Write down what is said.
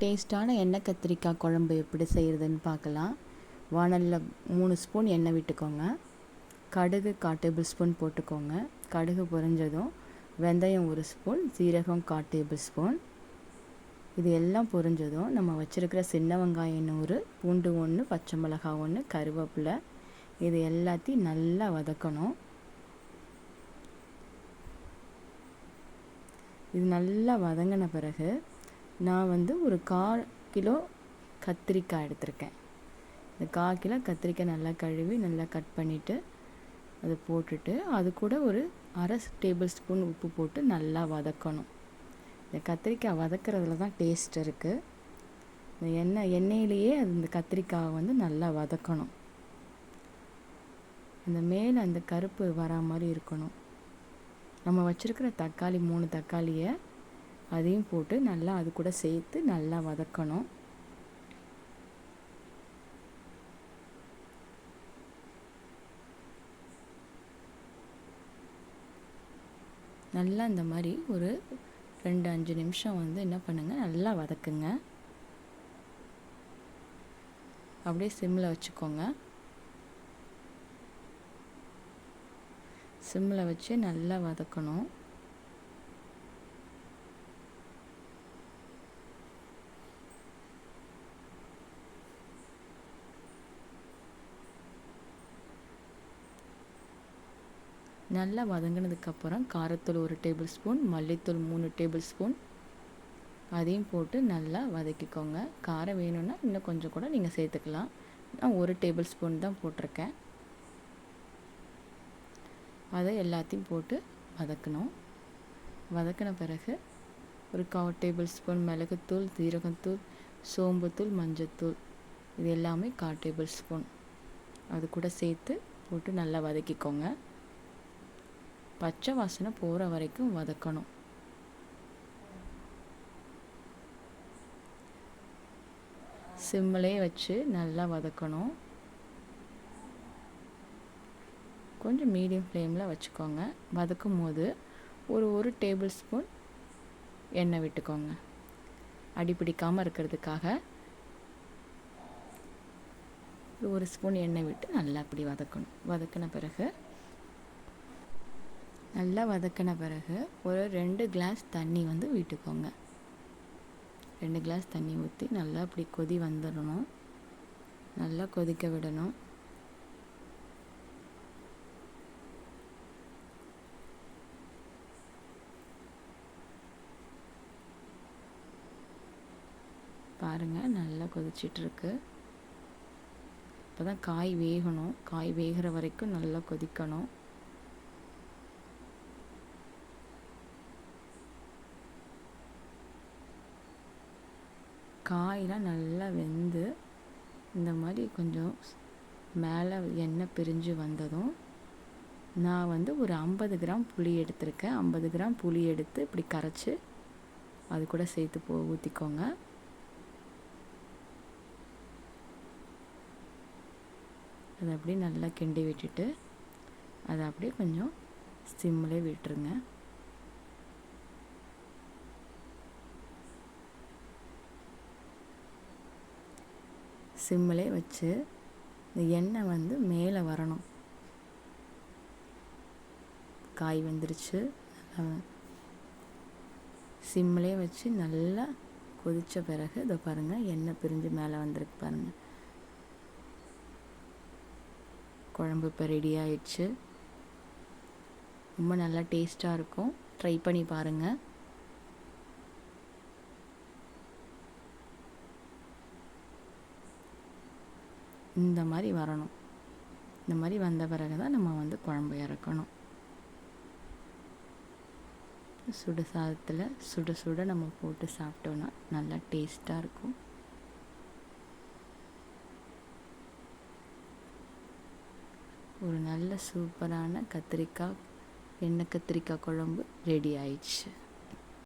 டேஸ்ட்டான எண்ணெய் கத்திரிக்காய் குழம்பு எப்படி செய்கிறதுன்னு பார்க்கலாம். வானலில் மூணு ஸ்பூன் எண்ணெய் விட்டுக்கோங்க. கடுகு கால் டேபிள் ஸ்பூன் போட்டுக்கோங்க. கடுகு பொரிஞ்சதும் வெந்தயம் ஒரு ஸ்பூன் சீரகம் கால் டேபிள் ஸ்பூன். இது எல்லாம் பொரிஞ்சதும் நம்ம வச்சுருக்கிற சின்ன வெங்காயம் நூறு பூண்டு ஒன்று பச்சை மிளகாய் ஒன்று கருவேப்பிலை. இது எல்லாத்தையும் நல்லா வதக்கணும். இது நல்லா வதங்கின பிறகு நான் வந்து ஒரு கால் கிலோ கத்திரிக்காய் எடுத்திருக்கேன். இந்த கால் கிலோ கத்திரிக்காய் நல்லா கழுவி நல்லா கட் பண்ணிவிட்டு அதை போட்டுட்டு அது கூட ஒரு அரை டேபிள் ஸ்பூன் உப்பு போட்டு நல்லா வதக்கணும். இந்த கத்திரிக்காய் வதக்கிறதுல தான் டேஸ்ட் இருக்குது இந்த எண்ணெய் எண்ணெயிலேயே அது இந்த கத்திரிக்காயை வந்து நல்லா வதக்கணும். அந்த மேலே அந்த கருப்பு வரா மாதிரி இருக்கணும். நம்ம வச்சுருக்கிற தக்காளி மூணு தக்காளியை அதையும் போட்டு நல்லா அது கூட சேர்த்து நல்லா வதக்கணும். நல்லா இந்த மாதிரி ஒரு ரெண்டு அஞ்சு நிமிஷம் வந்து என்ன பண்ணுங்கள் நல்லா வதக்குங்க. அப்படியே சிம்மில் வச்சுக்கோங்க. சிம்மில் வச்சு நல்லா வதக்கணும். நல்லா வதங்கினதுக்கப்புறம் காரத்தூள் ஒரு டேபிள் ஸ்பூன் மல்லித்தூள் மூணு டேபிள் ஸ்பூன் அதையும் போட்டு நல்லா வதக்கிக்கோங்க. காரம் வேணும்னா இன்னும் கொஞ்சம் கூட நீங்கள் சேர்த்துக்கலாம். நான் ஒரு டேபிள் ஸ்பூன் தான் போட்டிருக்கேன். அதை எல்லாத்தையும் போட்டு வதக்கணும். வதக்கின பிறகு ஒரு கால் டேபிள் ஸ்பூன் மிளகுத்தூள் ஜீரகத்தூள் சோம்புத்தூள் மஞ்சத்தூள். இது எல்லாமே கால் டேபிள் ஸ்பூன் அது கூட சேர்த்து போட்டு நல்லா வதக்கிக்கோங்க. பச்சை வாசனை போகிற வரைக்கும் வதக்கணும். சிம்மிலே வச்சு நல்லா வதக்கணும். கொஞ்சம் மீடியம் ஃப்ளேமில் வச்சுக்கோங்க. வதக்கும் போது ஒரு ஒரு டேபிள் ஸ்பூன் எண்ணெய் விட்டுக்கோங்க. அடி பிடிக்காமல் இருக்கிறதுக்காக ஒரு ஸ்பூன் எண்ணெய் விட்டு நல்லா அப்படி வதக்கணும். வதக்கின பிறகு நல்லா வதக்கின பிறகு ஒரு ரெண்டு கிளாஸ் தண்ணி வந்து விட்டுக்கோங்க. ரெண்டு கிளாஸ் தண்ணி ஊற்றி நல்லா அப்படி கொதி வந்துடணும் நல்லா கொதிக்க விடணும். பாருங்கள் நல்லா கொதிச்சிட்ருக்கு. இப்போ தான் காய் வேகணும். காய் வேகிற வரைக்கும் நல்லா கொதிக்கணும். காயெலாம் நல்லா வெந்து இந்த மாதிரி கொஞ்சம் மேலே எண்ணெய் பிரிஞ்சு வந்ததும் நான் வந்து ஒரு ஐம்பது கிராம் புளி எடுத்திருக்கேன். ஐம்பது கிராம் புளி எடுத்து இப்படி கரைச்சி அது கூட சேர்த்து போ ஊற்றிக்கோங்க அதை அப்படியே நல்லா கிண்டி விட்டுட்டு அதை அப்படியே கொஞ்சம் சிம்மிலே விட்டுருங்க. சிம்மிலே வச்சு இந்த எண்ணெய் வந்து மேலே வரணும். காய் வந்துருச்சு. சிம்மிலே வச்சு நல்லா கொதித்த பிறகு இதை பாருங்கள் எண்ணெய் பிரிஞ்சு மேலே வந்திருக்கு பாருங்கள் குழம்பு இப்போ ரெடி ஆயிடுச்சு. ரொம்ப நல்லா டேஸ்ட்டாக இருக்கும். ட்ரை பண்ணி பாருங்கள் இந்த மாதிரி வரணும். இந்த மாதிரி வந்த பிறகு தான் நம்ம வந்து குழம்பு இறக்கணும். சுடு சாதத்தில் சுட சுட நம்ம போட்டு சாப்பிட்டோன்னா நல்லா டேஸ்ட்டாக இருக்கும். ஒரு நல்ல சூப்பரான கத்திரிக்காய் எண்ணெய் கத்திரிக்காய் குழம்பு ரெடி ஆயிடுச்சு.